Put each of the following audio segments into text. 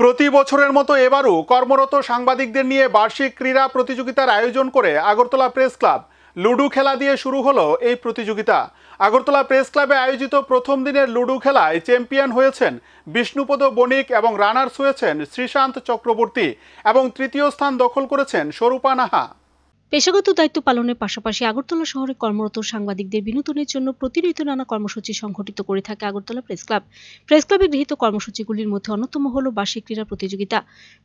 প্রতি বছরের মতো এবারও কর্মরত সাংবাদিকদের নিয়ে বার্ষিক ক্রীড়া প্রতিযোগিতার আয়োজন করে আগরতলা প্রেস ক্লাব। লুডু খেলা দিয়ে শুরু হলো এই প্রতিযোগিতা। আগরতলা প্রেস ক্লাবে আয়োজিত প্রথম দিনের লুডু খেলায় চ্যাম্পিয়ন হয়েছেন বিষ্ণুপদ বণিক এবং রানার্স হয়েছেন শ্রীশান্ত চক্রবর্তী এবং তৃতীয় স্থান দখল করেছেন স্বরূপা নাহা। পেশাগত দায়িত্ব পালনের পাশাপাশি আগরতলা শহরে কর্মরত সাংবাদিকদের বিনোদনের জন্য প্রতিনিয়ত নানা কর্মসূচি সংঘটিত করে থাকে আগরতলা প্রেস ক্লাব। প্রেস ক্লাবে গৃহীত কর্মসূচিগুলির মধ্যে অন্যতম হল বার্ষিক ক্রীড়া প্রতিযোগিতা।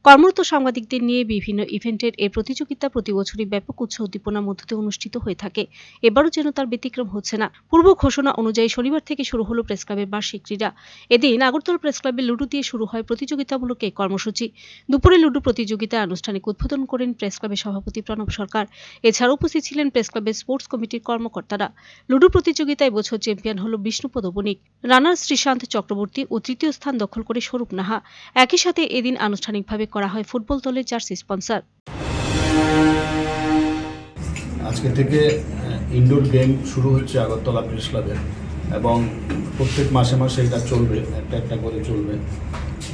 কর্মরত সাংবাদিকদের নিয়ে বিভিন্ন ইভেন্টের এই প্রতিযোগিতা প্রতি বছরই ব্যাপক উৎসাহ উদ্দীপনার মধ্য দিয়ে অনুষ্ঠিত হয়ে থাকে। এবারও যেন তার ব্যতিক্রম হচ্ছে না। পূর্ব ঘোষণা অনুযায়ী শনিবার থেকে শুরু হলো প্রেস ক্লাবের বার্ষিক ক্রীড়া। এদিন আগরতলা প্রেস ক্লাবে লুডু দিয়ে শুরু হয় প্রতিযোগিতামূলক এই কর্মসূচি। দুপুরে লুডু প্রতিযোগিতার আনুষ্ঠানিক উদ্বোধন করেন প্রেস ক্লাবের সভাপতি প্রণব সরকার। এছাড়া উপস্থিত ছিলেন প্রেস ক্লাবের স্পোর্টস কমিটির কর্মকর্তারা। লুডু প্রতিযোগিতায় বছর চ্যাম্পিয়ন হল বিষ্ণুপদ বণিক রানার শ্রীশান্ত চক্রবর্তী ও তৃতীয় স্থান দখল করে স্বরূপ নাহা। একই সাথে এদিন আনুষ্ঠানিকভাবে করা হয় ফুটবল দলের জার্সি স্পন্সর। আজকে থেকে ইনডোর গেম শুরু হচ্ছে আগরতলা প্রেস ক্লাবে এবং প্রত্যেক মাসে মাসে এটা চলবে, একটা একটা করে চলবে।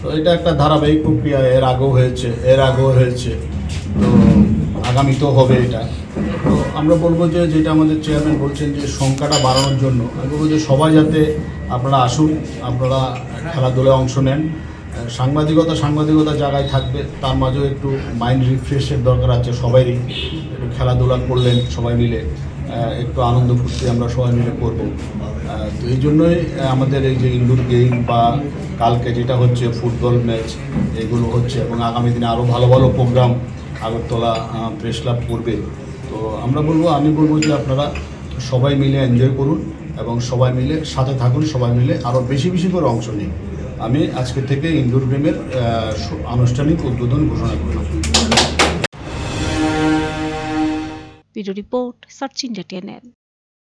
তো এটা একটা ধারাবাহিক প্রক্রিয়া, এর আগেও হয়েছে, এর আগেও হয়েছে। তো আগামীতেও হবে এটা। তো আমরা বলব যে, যেটা আমাদের চেয়ারম্যান বলছেন যে, সংখ্যাটা বাড়ানোর জন্য, আমি বলব যে, সবাই যাতে আপনারা আসুন, আপনারা খেলাধুলায় অংশ নেন। সাংবাদিকতা সাংবাদিকতা জায়গায় থাকবে, তার মাঝেও একটু মাইন্ড রিফ্রেশের দরকার আছে সবাইরই। একটু খেলাধুলা করলেন সবাই মিলে একটু আনন্দ ফুর্তি আমরা সবাই মিলে করব। তো এই জন্যই আমাদের এই যে ইনডোর গেম বা কালকে যেটা হচ্ছে ফুটবল ম্যাচ, এগুলো হচ্ছে এবং আগামী দিনে আরও ভালো ভালো প্রোগ্রাম আগরতলা প্রেস ক্লাব করবে। তো আমরা বলব, আমি বলব যে আপনারা সবাই মিলে এনজয় করুন এবং সবাই মিলে, সাথে থাকুন, সবাই মিলে আরও বেশি বেশি করে অংশ নিন। আমি আজকে থেকে ইন্দোর গেমের আনুষ্ঠানিক উদ্বোধন ঘোষণা করলাম। Video report search India TNL